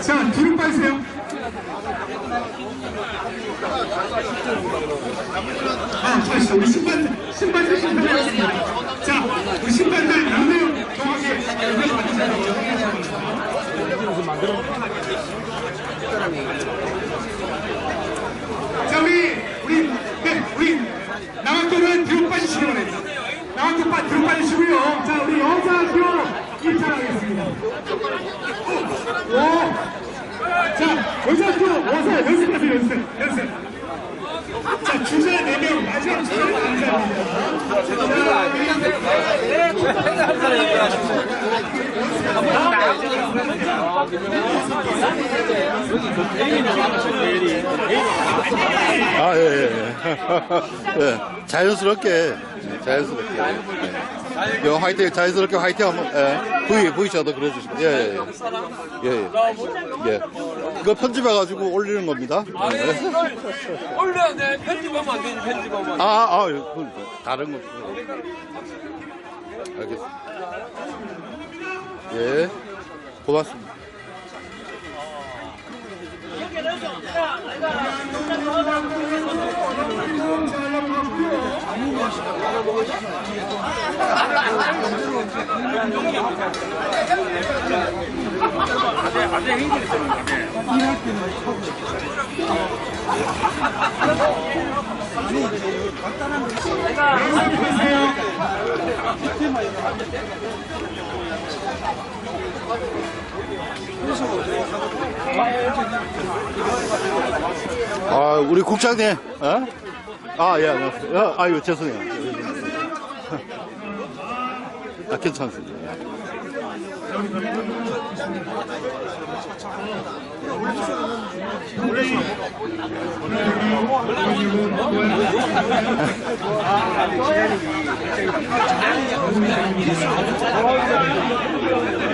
자, 뒤로 빠지세요. 아, 좋았어. 우리 신발, 신발들 신발하겠습니다. 자, 우리 신발들 양대요 정확히 연결 맞추세요. 자, 우리, 우리, 네, 우리, 남학교는 뒤로 빠지시기 바랍니다. 남학교 빠, 뒤로 빠지시고요. 자, 우리 여자학교 입장하겠습니다. 오! 자, 여자학교 와서 연습하세요, 연습, 연습. 자, 주자 4명, 마지막 주자 감사합니다. 아, 예, 예. 예. 자연스럽게, 예, 자연스럽게. 예. 요 화이팅, 자연스럽게 화이팅 한번, 예. 부위, 부위 저도 그려주시고. 예, 예, 예. 예, 예. 예. 그거 편집해가지고 올리는 겁니다. 예. 올려야 돼. 편집하면 안 되지, 편집하면. 아, 아, 그, 다른 거. 알겠습니다. 예. 고맙습니다. 그래서 아, 우리 국장님, 어? 아, 예, 안녕하세요. 아, 아유, 죄송해요. 아, 괜찮습니다.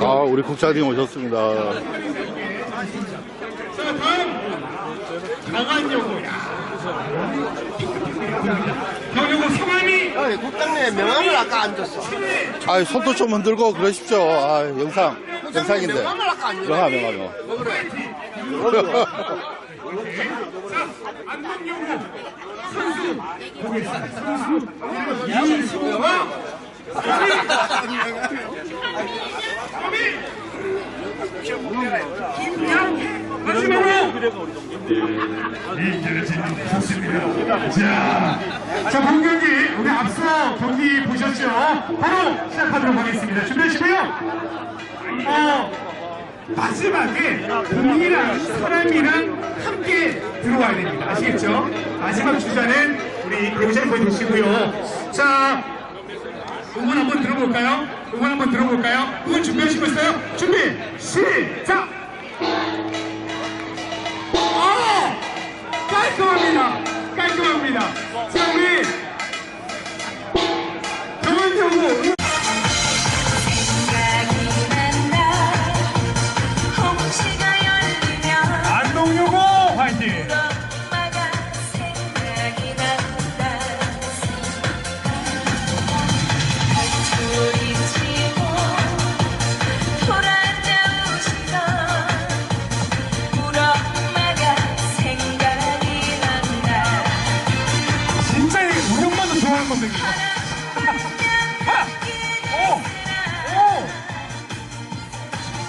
아, 우리 국장님 오셨습니다. 자, 다음. 강한여고. 경영고 성함이 아니, 국장님 명함을 아까 안 줬어. 아, 손도 좀 흔들고 그러십시오. 아, 영상, 영상인데. 명함을 아까 안 줬어. 명함, 명함, 명함. 안동여고 선수 보겠습니다. 선수 이수와 마지막으로 자, 자, 본 경기 우리 앞서 경기 보셨죠? 바로 시작하도록 하겠습니다. 준비하시고요. 어, 마지막에 공이랑 사람이랑 함께 들어와야 됩니다. 아시겠죠? 마지막 주자는 우리 거의 되시고요. 자, 응원 한번 들어볼까요? 응원 한번 들어볼까요? 응원 준비하시고 있어요? 준비, 시작! 어! 깔끔합니다. 깔끔합니다. 자, 우리 경원여고 하! 오! 오!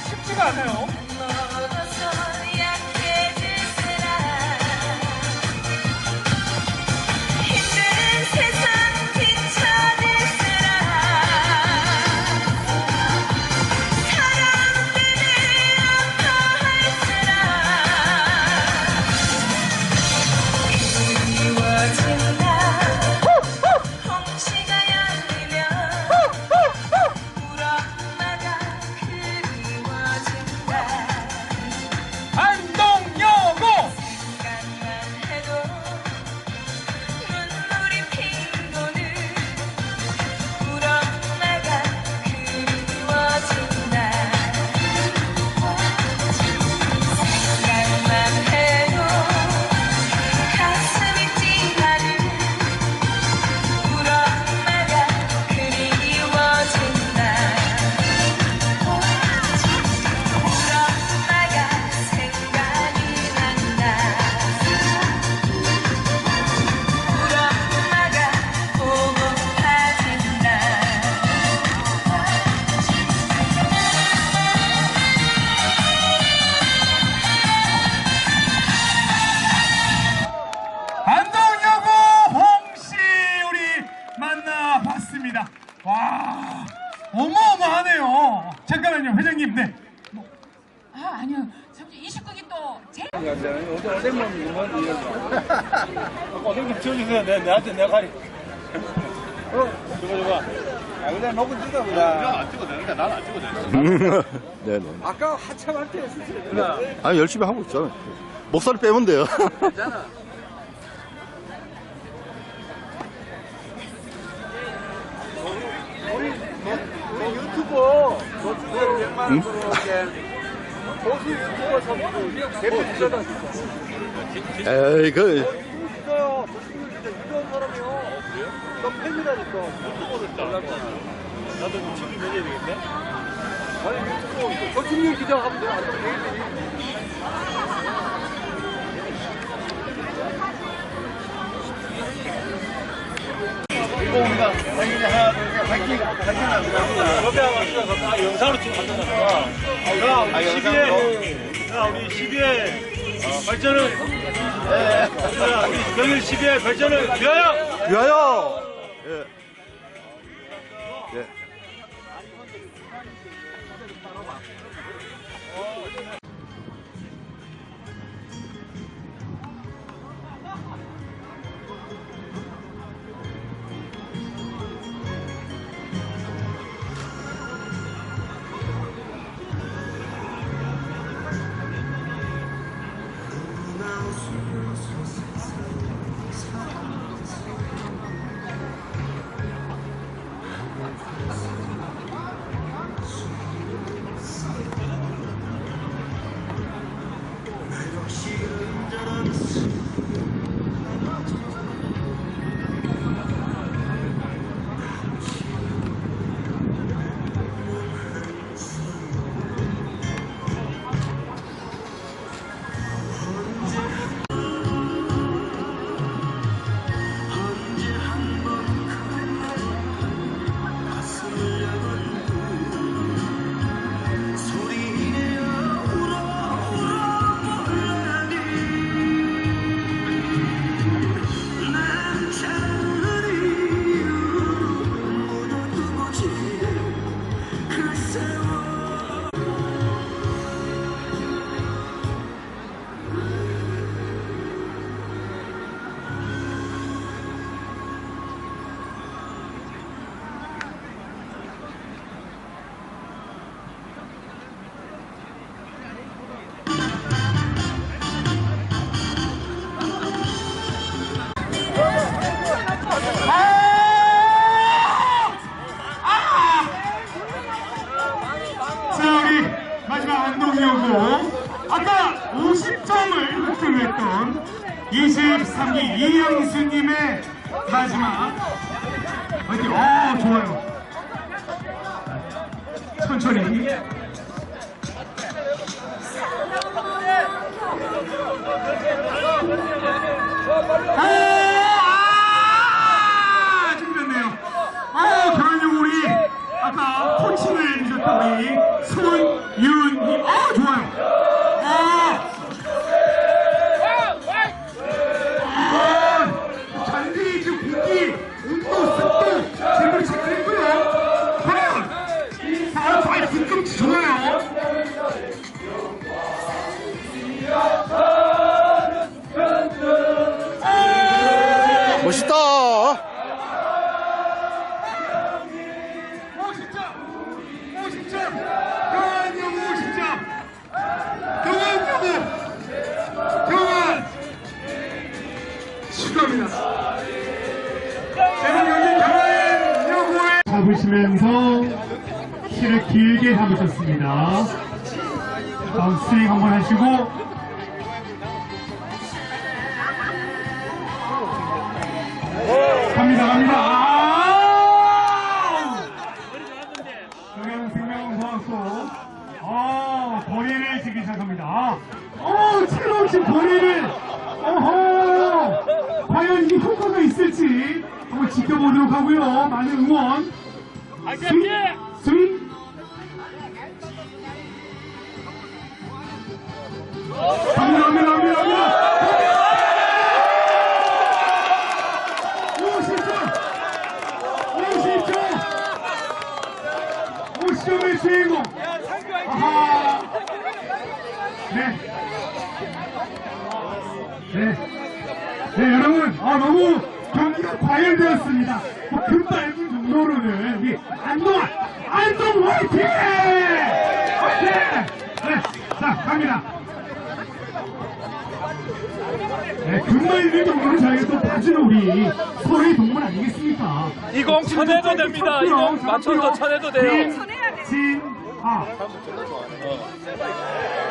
쉽지가 않아요. 저거, 저거. 아, 그냥 먹고 찍어, 보다. 네네. 아까 한참 할 때 했었어요. 아니 열심히 하고 있잖아요. 목소리 빼면 돼요. 우리 유튜버, 너 주제로 100만 원 들어올게. 보수 유튜버 선수, 대표 주자다, 진짜. 에이 그 진짜요. 보시면 진짜 유명한 사람이요. 그래요? 너 팬이라니까. 유튜버를 잘났잖아. 나도 좀 책임 내야 되겠네? 아니, 유튜버, 조충렬 기자 하면 돼. 안 되면 옆에 와서 아, 영상으로 지금 간다잖아. 야, 우리 12회, 야, 우리 12회 발전을, 야, 우리 경일 12회 발전을 위하여! 위하여. 예. 23기 이영수님의 마지막. 어디, 어, 좋아요. 천천히. 아, 아, 지 지켜보도록 하고요 많은 응원 스윙 스윙 갑니다 갑니다 갑니다 갑니다 50점! 50점! 주인공. 아하. 네. 네. 네, 여러분, 아, 너무 과열되었습니다. 뭐, 금발분 정도로는, 우리 안동아, 안동 화이팅! 화이팅! 네, 자, 갑니다. 네, 금발분 정도는 저희가 또 봐주는 우리 서로의 동물 아니겠습니까? 이공 쳐내도 됩니다. 이공 맞춰서 쳐내도 돼요. 진, 진, 아.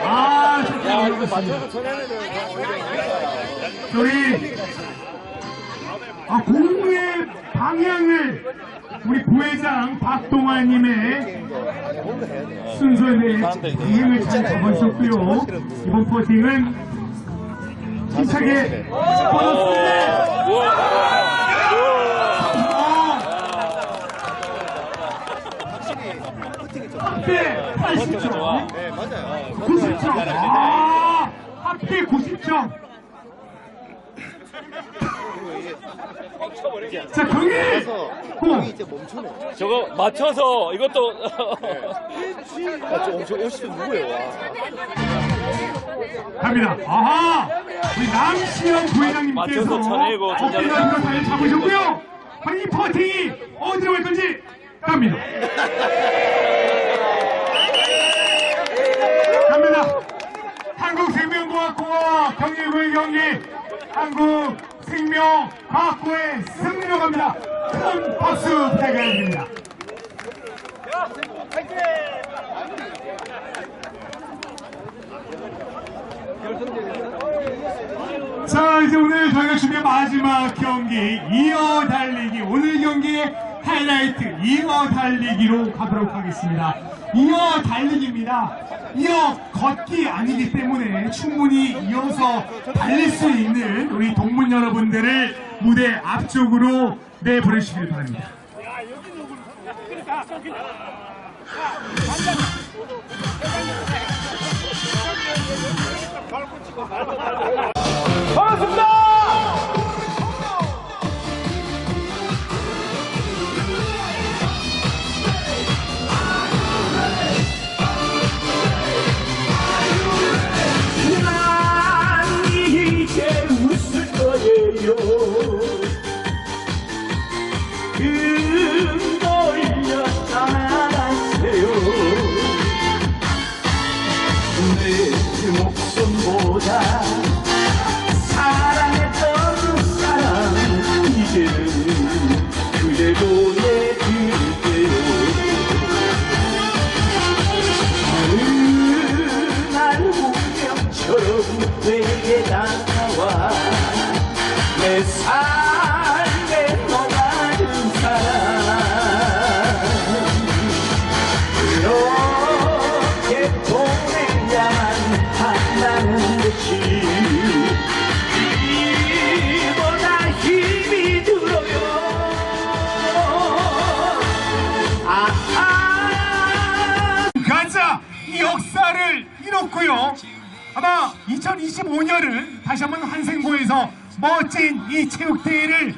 아, 좋다. 저희, 아, 공의 방향을 우리 부회장 박동환님의 순서에 대해 방향을 잘 잡아주셨고요. 이번 퍼팅은 힘차게 뻗었습니다. 합계 80점. 네, 맞아요. 90점. 아, 합계 90점. 자, 경기! 고! 저거 맞춰서 이것도 갑니다. 아하! 우리 남시영 부회장님께서 맞춰서 쳐내고 어깨가 조절을 이거 잘 잡으셨고요. 바로 이 퍼팅이 어디로 갈 건지 갑니다. 갑니다. 한국생명과학고와 경기구의 경기 한국 생명 과학고의 승리로 갑니다. 큰 박수 부탁드립니다. 자 이제 오늘 저희가 준비한 마지막 경기 이어 달리기 오늘 경기의 하이라이트 이어 달리기로 가도록 하겠습니다 이어 달리기입니다 이어 걷기 아니기 때문에 충분히 이어서 달릴 수 있는 우리 동문 여러분들을 무대 앞쪽으로 내보내주시길 바랍니다 이뤘고요. 아마 2025년은 다시 한번 한생고에서 멋진 이 체육대회를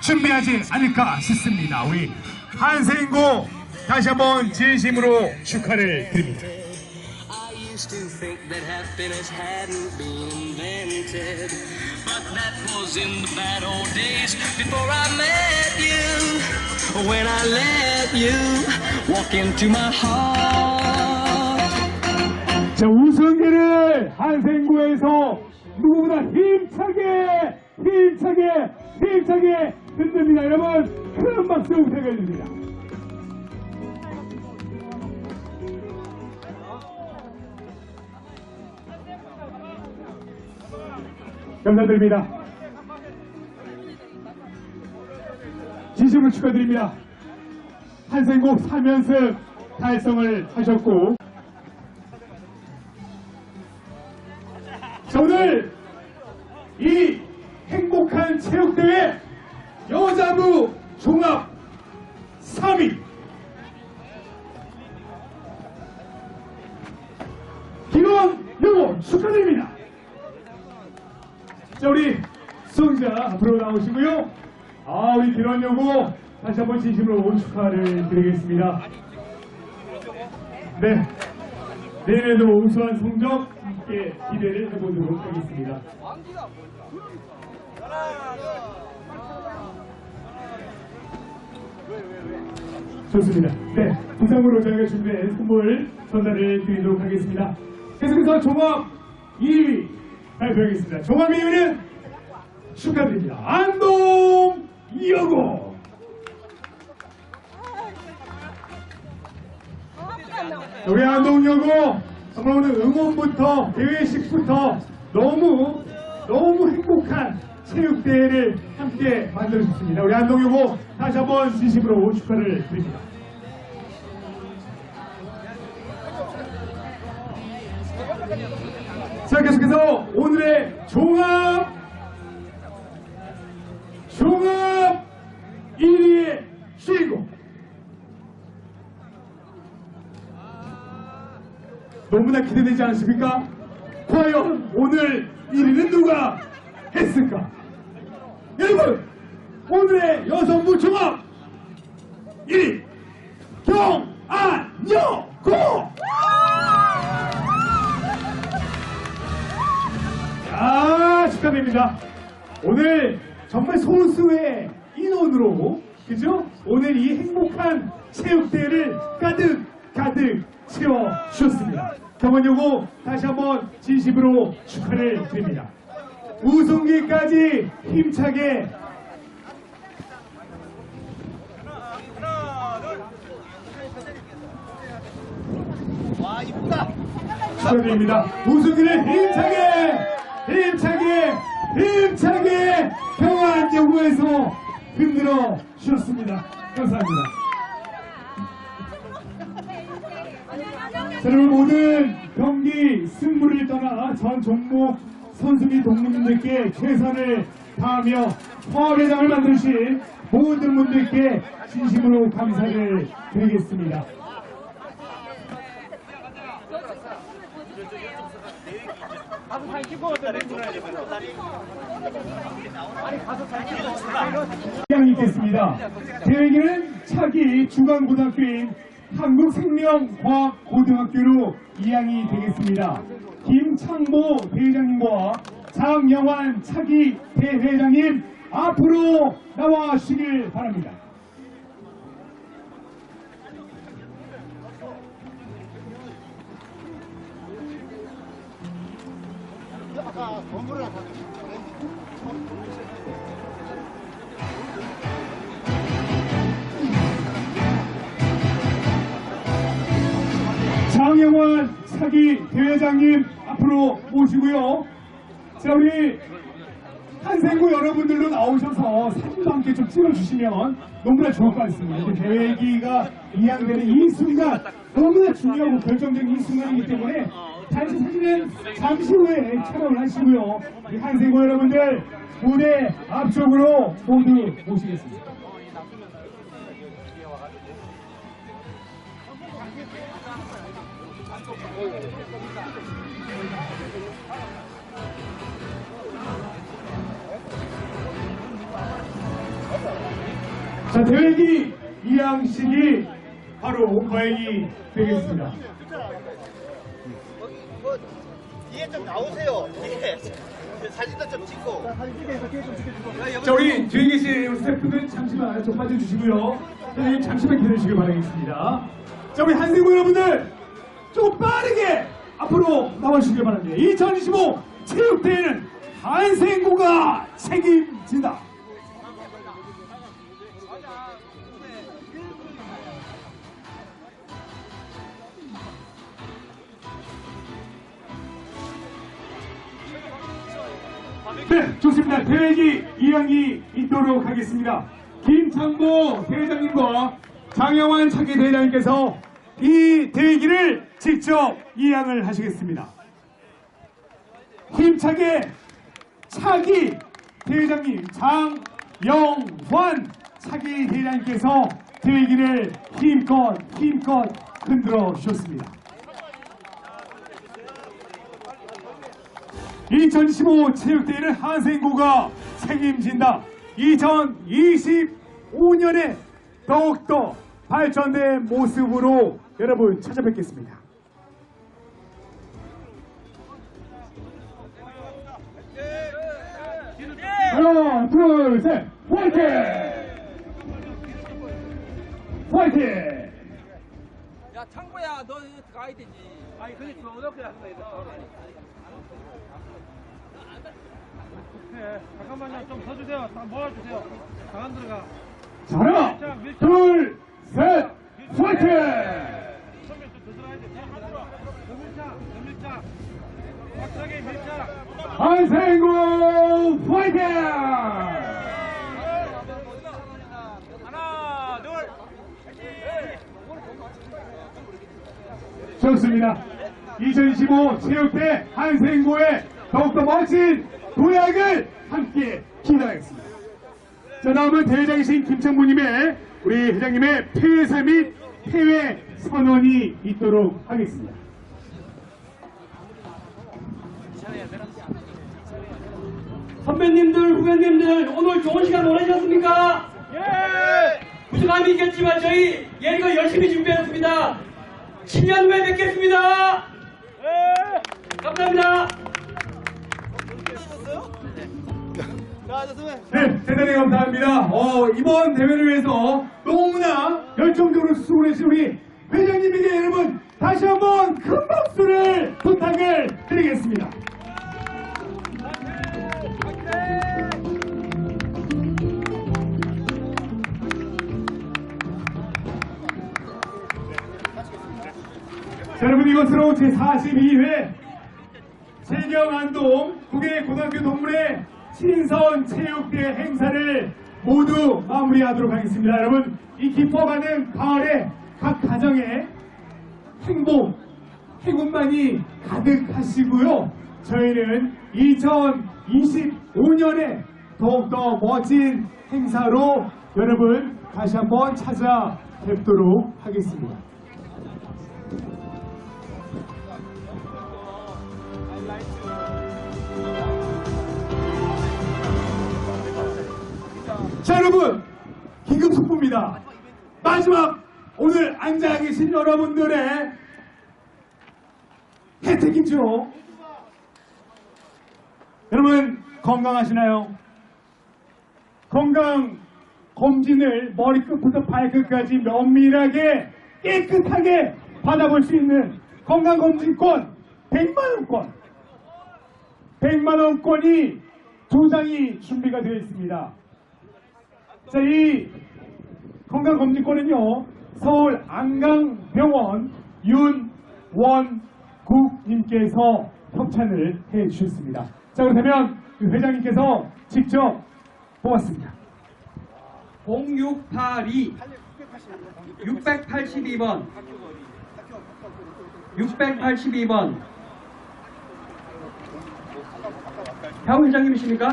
준비하지 않을까 싶습니다. 우리 한생고 다시 한번 진심으로 축하를 드립니다. Used to think that happiness hadn't been invented. But that was in the bad old days before I met you. When I let you walk into my heart. 자, 우승기를 한생고에서 누구보다 힘차게, 힘차게, 힘차게 흔듭니다. 여러분, 큰 박수 부탁드립니다. 감사드립니다. 진심으로 축하드립니다. 한생고 3연승 달성을 하셨고, 다시 한번 진심으로 축하를 드리겠습니다. 네. 내년에도 우수한 성적 함께 기대를 해보도록 하겠습니다. 좋습니다. 네. 부상으로 저희가 준비한 선물 전달을 드리도록 하겠습니다. 계속해서 종합 2위 발표하겠습니다. 종합 2위는 축하드립니다. 안동 여고! 우리 안동여고 정말 오늘 응원부터 대회식부터 너무 너무 행복한 체육대회를 함께 만들어주셨습니다. 우리 안동여고 다시 한번 진심으로 축하를 드립니다. 자 계속해서 오늘의 종합 종합 너무나 기대되지 않습니까? 과연 오늘 1위는 누가 했을까? 여러분 오늘의 여성부 종합 1위 경안여고 아 축하드립니다 오늘 정말 소수의 인원으로 그죠? 오늘 이 행복한 체육대회를 가득 가득 채워주셨습니다. 경원여고 다시 한번 진심으로 축하를 드립니다. 우승기까지 힘차게 축하드립니다. 우승기를 힘차게 힘차게 힘차게 경안여고에서 흔들어 주셨습니다. 감사합니다. 전 종목 선수 및 동문들께 최선을 다하며 화합회장을 만드신 모든 분들께 진심으로 감사를 드리겠습니다. 시간이 있겠습니다. 대회기는 차기 중앙고등학교인 한국생명과학고등학교로 이양이 되겠습니다. 김창모 대회장님과 장영환 차기 대회장님 앞으로 나와 주시길 바랍니다. 장영환 차기 대회장님 앞으로 모시고요. 자 우리 한생구 여러분들도 나오셔서 사진도 함께 좀 찍어주시면 너무나 좋을 것 같습니다. 대회기가 이양되는 이 순간 너무나 중요하고 결정적인 이 순간이기 때문에 단체 사진은 잠시 후에 촬영을 하시고요. 우리 한생구 여러분들 무대 앞쪽으로 모두 모시겠습니다. 자, 대회기 이양식이 바로 거행이 되겠습니다. 뒤에 좀 나오세요. 뒤에. 사진도 좀 찍고. 자, 우리 뒤에 계신 우리 스태프들 잠시만 좀 빠져주시고요. 선생님 잠시만 기다리시길 바라겠습니다. 자, 우리 한생구 여러분들 조금 빠르게 앞으로 나와주시길 바랍니다. 2025 체육대회는 한생구가 책임진다. 좋습니다. 대회기 2학기 있도록 하겠습니다. 김창보 대회장님과 장영환 차기 대회장님께서 이 대회기를 직접 이양을 하시겠습니다. 힘차게 차기 대회장님 장영환 차기 대회장님께서 대회기를 힘껏 힘껏 흔들어 주셨습니다. 2015 체육대회는 한생구가 책임진다. 2025년에 더욱더 발전된 모습으로 여러분 찾아뵙겠습니다. 하나, 둘, 셋, 화이팅! 화이팅! 야 창구야 너 가야 되지 아니 그게 더 어렵게 났어 이거 네, 잠깐만요. 좀더 주세요. 다 모아주세요. 강한 들어가. 하나, 둘, 셋, 화이팅! 들어야 돼. 더 밀착, 더 밀착. 확실하게 밀착. 한생구 화이팅! 하나, 둘. 좋습니다. 2015 체육대 한생고의 더욱더 멋진 도약을 함께 기대하겠습니다. 자, 다음은 대회장이신 김창무님의 우리 회장님의 폐사 및 해외 선언이 있도록 하겠습니다. 선배님들 후배님들 오늘 좋은 시간 보내셨습니까? 예! 부족함이 있겠지만 저희 예리가 열심히 준비했습니다 7년 후에 뵙겠습니다 예! 네, 대단히 감사합니다. 어, 이번 대회를 위해서 너무나 열정적으로 수고를 해주신 우리 회장님에게 여러분 다시 한번 큰 박수를 부탁을 드리겠습니다. 자, 여러분 이것으로 제42회 세경안동 국외 고등학교 동문회 신선 체육대 행사를 모두 마무리하도록 하겠습니다. 여러분 이 깊어가는 가을에 각 가정에 행복, 행운만이 가득하시고요. 저희는 2025년에 더욱더 멋진 행사로 여러분 다시 한번 찾아뵙도록 하겠습니다. 자 여러분 긴급 속보입니다. 마지막 오늘 앉아 계신 여러분들의 혜택이죠. 여러분 건강하시나요? 건강 검진을 머리끝부터 발끝까지 면밀하게 깨끗하게 받아볼 수 있는 건강검진권 100만원권. 100만원권이 두 장이 준비가 되어 있습니다 자, 이 건강검진권은요, 서울 안강병원 윤원국님께서 협찬을 해 주셨습니다. 자, 그렇다면 그 회장님께서 직접 뽑았습니다. 0682 682번 682번 형 회장님이십니까?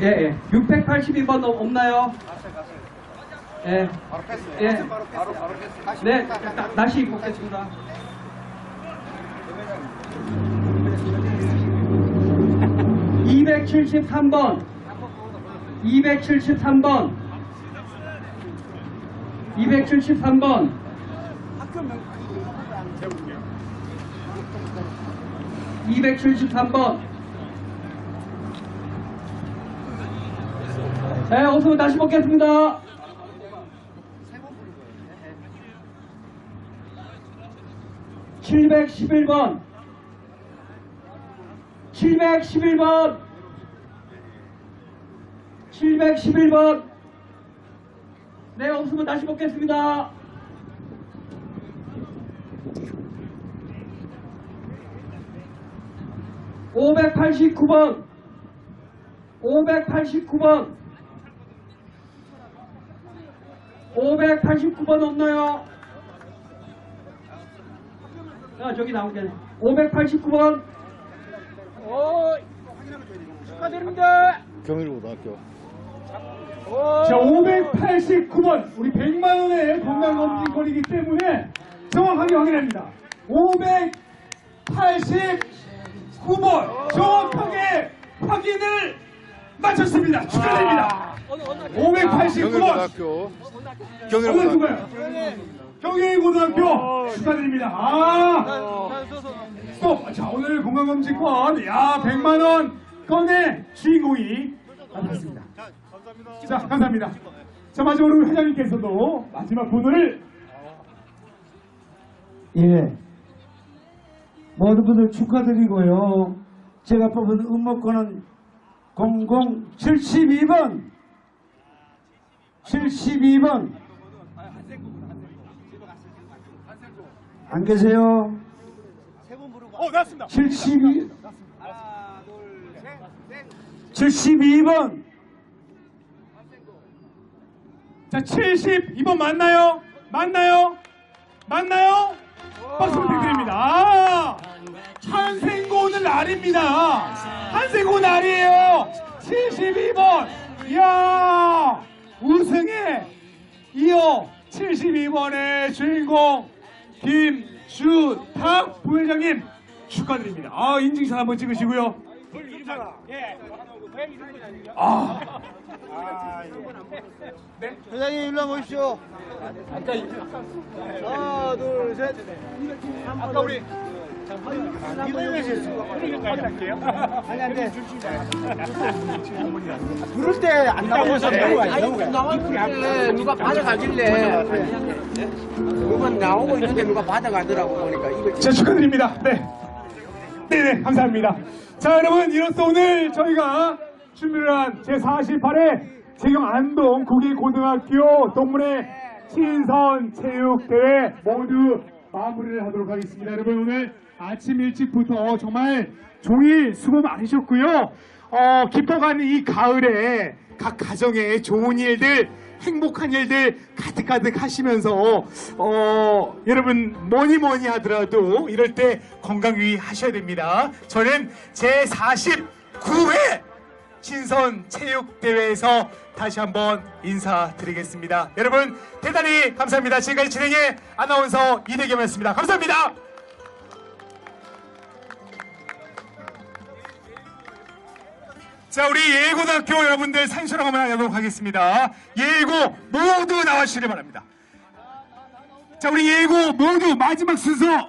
예, 예. 682번 없나요? 예. 예. 네, 다, 다시 뽑겠습니다. (273번) 273번 273번 273번 네, 어서 다시 먹겠습니다. (711번) 711번. 711번. 네 없으면 다시 먹겠습니다. (589번) 589번 589번 없나요? 야 저기 나오게. 589번. 축하드립니다. 경일고등학교. 자, 589번, 우리 100만원의 건강검진권이기 때문에 정확하게 확인합니다. 589번, 정확하게 확인을 마쳤습니다. 축하드립니다. 589번 경일고등학교. 어느 경일고등학교. 누가요? 경일고등학교 축하드립니다. 아, 스톱. 자, 오늘 건강검진권 야 100만 원 건의 주인공이 나타났습니다. 자, 감사합니다. 자, 마지막으로 우리 회장님께서도 마지막 분을 예. 모든 분들 축하드리고요. 제가 뽑은 음모권은 0072번. 72번. 안 계세요? 어, 나왔습니다. 72. 72번. 자, 72번 맞나요? 맞나요? 맞나요? 박수 부탁드립니다. 아, 한생고는 날입니다. 한생고 날이에요. 72번. 이야, 우승에 이어 72번의 주인공 김주탁 부회장님 축하드립니다. 아, 인증샷 한번 찍으시고요. 아, 회장님 일로 와보십시오. 하나, 둘, 셋. 아까 우리. 아니, 안 돼. 부를 때 안 나오면서 나왔길래 누가 받아가길래 누가 나오고 있는데 누가 받아가더라고 보니까 이거 자, 축하드립니다. 네. 네네, 감사합니다. 자, 여러분, 이로써 오늘 저희가 준비를 한 제48회 세경 안동 국립고등학교 동문회 신선 체육대회 모두 마무리를 하도록 하겠습니다. 여러분, 오늘 아침 일찍부터 정말 종일 수고 많으셨고요. 어, 깊어가는 이 가을에 각 가정에 좋은 일들, 행복한 일들 가득가득 하시면서 어, 여러분 뭐니 뭐니 하더라도 이럴 때 건강 유의하셔야 됩니다. 저는 제 49회 신선 체육대회에서 다시 한번 인사드리겠습니다. 여러분 대단히 감사합니다. 지금까지 진행의 아나운서 이대겸이었습니다. 감사합니다. 자, 우리 예고등학교 여러분들 상처럼 한번 하도록 하겠습니다. 예고 모두 나와주시기 바랍니다. 자, 우리 예고 모두 마지막 순서